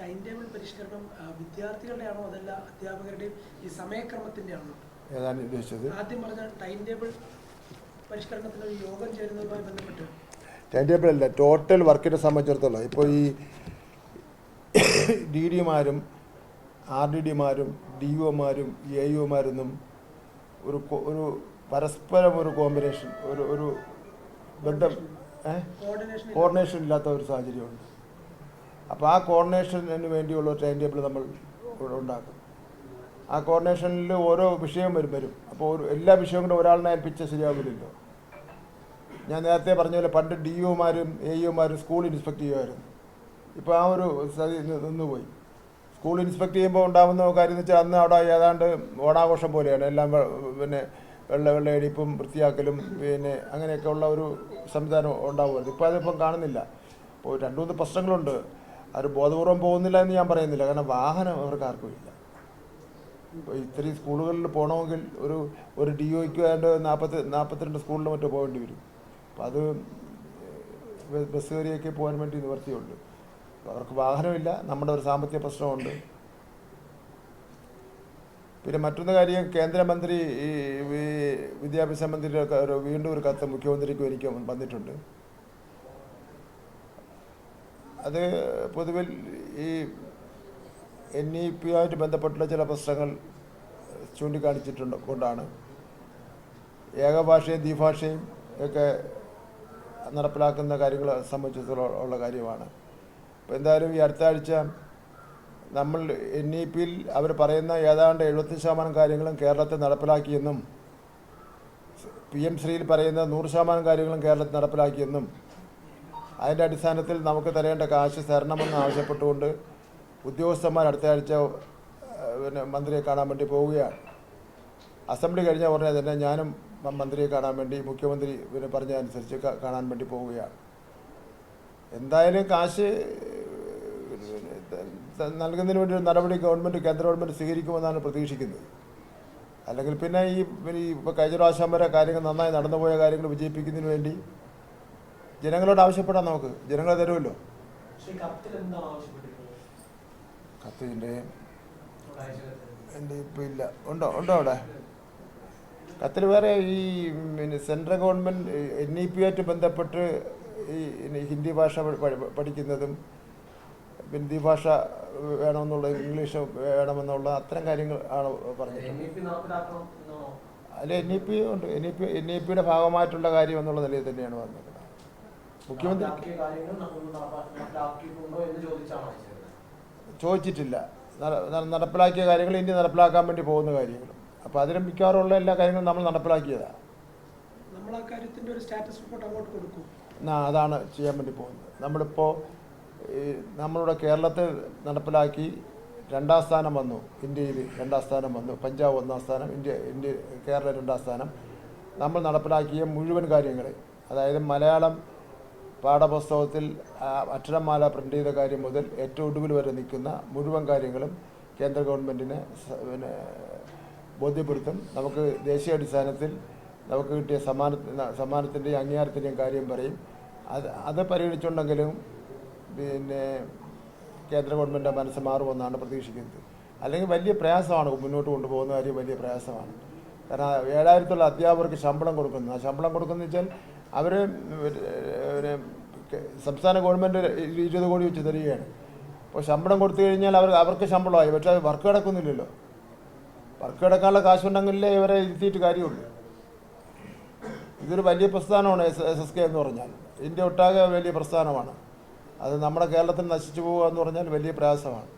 Time table പരിഷ്കരണം വിദ്യാർത്ഥികളുടെ ആണോ അതല്ല അധ്യാപകരുടെയും ഈ സമയക്രമത്തിന്റെ ആണോ ഏതാണ് ഉദ്ദേശിച്ചത്? ആദ്യം പറഞ്ഞ ടൈം ടേബിൾ പരിഷ്കരണത്തിന് ഒരു യോഗം ചേരുന്നതുമായി ബന്ധപ്പെട്ട്. ടൈം ടേബിൾ അല്ല ടോട്ടൽ വർക്കിനെ സംബന്ധിച്ചിടത്തോളം. ഇപ്പോൾ ഈ ഡി ഡിമാരും ആർ ഡി ഡിമാരും ഡി ഒമാരും എ ഒമാരൊന്നും ഒരു ഒരു പരസ്പരം ഒരു കോമ്പിനേഷൻ ഒരു ഒരു ബന്ധം കോർഡിനേഷൻ കോർഡിനേഷൻ ഇല്ലാത്ത ഒരു സാഹചര്യമുണ്ട്. അപ്പോൾ ആ കോർഡിനേഷന് വേണ്ടിയുള്ള ഒരു ടൈം ടേബിൾ നമ്മൾ ഉണ്ടാക്കും. ആ കോർഡിനേഷനിൽ ഓരോ വിഷയം വരും വരും. അപ്പോൾ ഒരു എല്ലാ വിഷയവും കൂടെ ഒരാളിനെ ഏൽപ്പിച്ച ശരിയാവില്ലല്ലോ. ഞാൻ നേരത്തെ പറഞ്ഞ പോലെ പണ്ട് ഡി ഒമാരും എ യുമാരും സ്കൂൾ ഇൻസ്പെക്ട് ചെയ്യുമായിരുന്നു. ഇപ്പോൾ ആ ഒരു സ്ഥിതി നിന്നുപോയി. സ്കൂൾ ഇൻസ്പെക്ട് ചെയ്യുമ്പോൾ ഉണ്ടാകുന്ന കാര്യം എന്ന് വെച്ചാൽ അന്ന് അവിടെ ഏതാണ്ട് ഓണാഘോഷം പോലെയാണ്. എല്ലാം പിന്നെ വെള്ള വെള്ളയടിപ്പും വൃത്തിയാക്കലും പിന്നെ അങ്ങനെയൊക്കെ ഉള്ള ഒരു സംവിധാനം ഉണ്ടാവുമായിരുന്നു. ഇപ്പോൾ അതിപ്പം കാണുന്നില്ല. ഇപ്പോൾ രണ്ട് മൂന്ന് പ്രശ്നങ്ങളുണ്ട്. അവർ ബോധപൂർവം പോകുന്നില്ല എന്ന് ഞാൻ പറയുന്നില്ല. കാരണം വാഹനം അവർക്ക് ആർക്കും ഇല്ല. ഇത്രയും സ്കൂളുകളിൽ പോകണമെങ്കിൽ ഒരു ഒരു ഡി ഒക്ക് വേണ്ട നാൽപ്പത്തി നാൽപ്പത്തിരണ്ട് സ്കൂളിലും മറ്റോ പോകേണ്ടി വരും. അപ്പം അത് ബസ് കയറിയൊക്കെ പോകാൻ വേണ്ടി നിവർത്തിയുള്ളൂ അവർക്ക് വാഹനമില്ല. നമ്മുടെ ഒരു സാമ്പത്തിക പ്രശ്നമുണ്ട്. പിന്നെ മറ്റൊന്ന് കാര്യം കേന്ദ്രമന്ത്രി ഈ വിദ്യാഭ്യാസ മന്ത്രിയുടെ വീണ്ടും ഒരു കത്ത് മുഖ്യമന്ത്രിക്കും എനിക്ക് വന്നിട്ടുണ്ട്. അത് പൊതുവിൽ ഈ എൻ ഇ പി ആയിട്ട് ബന്ധപ്പെട്ടുള്ള ചില പ്രശ്നങ്ങൾ ചൂണ്ടിക്കാണിച്ചിട്ടുണ്ട് കൊണ്ടാണ്. ഏകഭാഷയും ദ്വിഭാഷയും ഒക്കെ നടപ്പിലാക്കുന്ന കാര്യങ്ങൾ സംബന്ധിച്ചിടത്തോളം കാര്യമാണ്. അപ്പോൾ എന്തായാലും ഈ അടുത്ത ആഴ്ച നമ്മൾ എൻ ഇ പിയിൽ അവർ പറയുന്ന ഏതാണ്ട് എഴുപത്തി ശതമാനം കാര്യങ്ങളും കേരളത്തിൽ നടപ്പിലാക്കിയെന്നും പി എം ശ്രീയിൽ പറയുന്ന നൂറ് ശതമാനം കാര്യങ്ങളും കേരളത്തിൽ നടപ്പിലാക്കിയെന്നും അതിന്റെ അടിസ്ഥാനത്തിൽ നമുക്ക് തരേണ്ട കാശ് തരണമെന്ന് ആവശ്യപ്പെട്ടുകൊണ്ട് ഉദ്യോഗസ്ഥന്മാർ അടുത്ത ആഴ്ച പിന്നെ മന്ത്രിയെ കാണാൻ വേണ്ടി പോവുകയാണ്. അസംബ്ലി കഴിഞ്ഞ ഉടനെ തന്നെ ഞാനും മന്ത്രിയെ കാണാൻ വേണ്ടി മുഖ്യമന്ത്രി പിന്നെ പറഞ്ഞതനുസരിച്ച് കാണാൻ വേണ്ടി പോവുകയാണ്. എന്തായാലും കാശ് നൽകുന്നതിന് വേണ്ടി ഒരു നടപടി ഗവൺമെന്റ് കേന്ദ്ര ഗവൺമെന്റ് സ്വീകരിക്കുമെന്നാണ് പ്രതീക്ഷിക്കുന്നത്. അല്ലെങ്കിൽ പിന്നെ ഈ ഇപ്പോൾ കഴിഞ്ഞ പ്രാവശ്യം വരെ കാര്യങ്ങൾ നന്നായി നടന്നുപോയ കാര്യങ്ങൾ വിജയിപ്പിക്കുന്നതിന് വേണ്ടി ജനങ്ങളോട് ആവശ്യപ്പെടാം നമുക്ക്. ജനങ്ങൾ തരുമല്ലോ. കത്തിന്റെ എന്റെ കത്തിന്റെ എന്റെ ഇപ്പോൾ ഇല്ല. ഉണ്ടോ? ഉണ്ടോ അവിടെ? കത്തിൽ വേറെ ഈ പിന്നെ central government N E P ആയിട്ട് ബന്ധപ്പെട്ട് ഈ ഹിന്ദി ഭാഷ പഠി- പഠി- പഠിക്കുന്നതും ഹിന്ദി ഭാഷ വേണമെന്നുള്ള ഇംഗ്ലീഷ് വേണമെന്നുള്ള അത്തരം കാര്യങ്ങൾ ആണ് പറഞ്ഞത് അല്ല എൻ ഇ പി ഉണ്ട്. N E P N E പിയുടെ ഭാഗമായിട്ടുള്ള കാര്യം എന്നുള്ള നിലയിൽ തന്നെയാണ് വന്നത് മുഖ്യമന്ത്രി ചോദിച്ചിട്ടില്ല. നട- നട- നടപ്പിലാക്കിയ കാര്യങ്ങൾ ഇനി നടപ്പിലാക്കാൻ വേണ്ടി പോകുന്ന കാര്യങ്ങൾ. അപ്പൊ അതിന് മിക്കവാറുള്ള എല്ലാ കാര്യങ്ങളും നമ്മൾ നടപ്പിലാക്കിയതാണ് നമ്മൾ ആ കാര്യത്തിന്റെ ഒരു സ്റ്റാറ്റസ് റിപ്പോർട്ട് അങ്ങോട്ട് കൊടുക്കും. എന്നാ അതാണ് ചെയ്യാൻ വേണ്ടി പോകുന്നത്. നമ്മളിപ്പോ ഈ നമ്മളുടെ കേരളത്തിൽ നടപ്പിലാക്കി രണ്ടാം സ്ഥാനം വന്നു. ഇന്ത്യയിൽ രണ്ടാം സ്ഥാനം വന്നു. പഞ്ചാബ് ഒന്നാം സ്ഥാനം. ഇന്ത്യ ഇന്ത്യ കേരള രണ്ടാം സ്ഥാനം. നമ്മൾ നടപ്പിലാക്കിയ മുഴുവൻ കാര്യങ്ങൾ അതായത് മലയാളം പാഠപുസ്തകത്തിൽ അക്ഷരമാല പ്രിന്റ് ചെയ്ത കാര്യം മുതൽ ഏറ്റവും ഒടുവിൽ വരെ നിൽക്കുന്ന മുഴുവൻ കാര്യങ്ങളും കേന്ദ്ര ഗവൺമെന്റിന് പിന്നെ ബോധ്യപ്പെടുത്തും. നമുക്ക് ദേശീയ അടിസ്ഥാനത്തിൽ നമുക്ക് കിട്ടിയ സമ്മാന സമ്മാനത്തിന്റെയും അംഗീകാരത്തിന്റെയും കാര്യം പറയും. അത് അത് പരിഗണിച്ചുണ്ടെങ്കിലും പിന്നെ കേന്ദ്ര ഗവൺമെന്റ് മനസ്സ് മാറുമെന്നാണ് പ്രതീക്ഷിക്കുന്നത്. അല്ലെങ്കിൽ വലിയ പ്രയാസമാണ് മുന്നോട്ട് കൊണ്ടുപോകുന്ന കാര്യം വലിയ പ്രയാസമാണ്. കാരണം ഏഴായിരത്തുള്ള അധ്യാപകർക്ക് ശമ്പളം കൊടുക്കുന്നു. ആ ശമ്പളം കൊടുക്കുന്ന വെച്ചാൽ അവർ സംസ്ഥാന ഗവൺമെന്റ് ഇരുപത് കോടി വെച്ച് തരികയാണ്. അപ്പോൾ ശമ്പളം കൊടുത്തു കഴിഞ്ഞാൽ അവർ അവർക്ക് ശമ്പളമായി. പക്ഷെ അത് വർക്ക് കിടക്കുന്നില്ലല്ലോ. വർക്ക് കിടക്കാനുള്ള കാശുണ്ടെങ്കിലേ ഇവരെ ഇരുത്തിയിട്ട് കാര്യമുള്ളൂ. ഇതൊരു വലിയ പ്രസ്ഥാനമാണ് എസ് എസ് എസ് കെ എന്ന് പറഞ്ഞാൽ. ഇന്ത്യ ഒട്ടാകെ വലിയ പ്രസ്ഥാനമാണ്. അത് നമ്മുടെ കേരളത്തിൽ നശിച്ചു പോകുക എന്ന് പറഞ്ഞാൽ വലിയ പ്രയാസമാണ്.